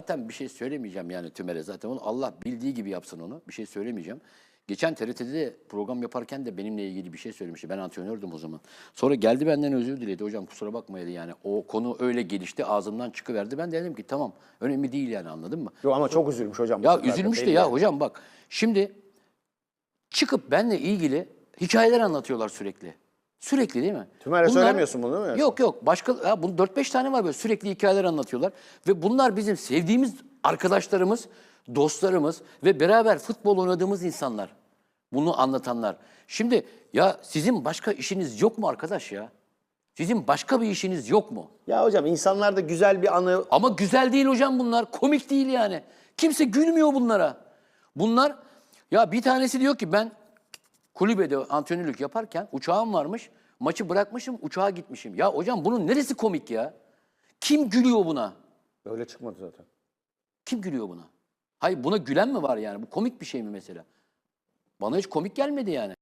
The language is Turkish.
Zaten bir şey söylemeyeceğim yani Tümer'e zaten onu Allah bildiği gibi yapsın onu. Bir şey söylemeyeceğim. Geçen TRT'de de program yaparken de benimle ilgili bir şey söylemişti. Ben antrenördüm o zaman. Sonra geldi benden özür diledi. Hocam kusura bakmayın yani. O konu öyle gelişti ağzımdan çıkıverdi. Ben de dedim ki tamam önemli değil yani anladın mı? Yok ama çok üzülmüş hocam. Ya üzülmüş de ya yani. hocam bak. Şimdi çıkıp benle ilgili hikayeler anlatıyorlar sürekli. Sürekli değil mi? Tümer'e söylemiyorsun bunu değil mi? Yok yok. Başka ya bunu 4-5 tane var böyle sürekli hikayeler anlatıyorlar ve bunlar bizim sevdiğimiz arkadaşlarımız, dostlarımız ve beraber futbol oynadığımız insanlar. Bunu anlatanlar. Şimdi ya sizin başka işiniz yok mu arkadaş ya? Sizin başka bir işiniz yok mu? Ya hocam insanlarda güzel bir anı Ama güzel değil hocam bunlar. Komik değil yani. Kimse gülmüyor bunlara. Bunlar ya bir tanesi diyor ki ben kulübede antrenörlük yaparken uçağım varmış. Maçı bırakmışım uçağa gitmişim. Ya hocam bunun neresi komik ya? Kim gülüyor buna? öyle çıkmadı zaten. Kim gülüyor buna? Hayır buna gülen mi var yani? Bu komik bir şey mi mesela? Bana hiç komik gelmedi yani.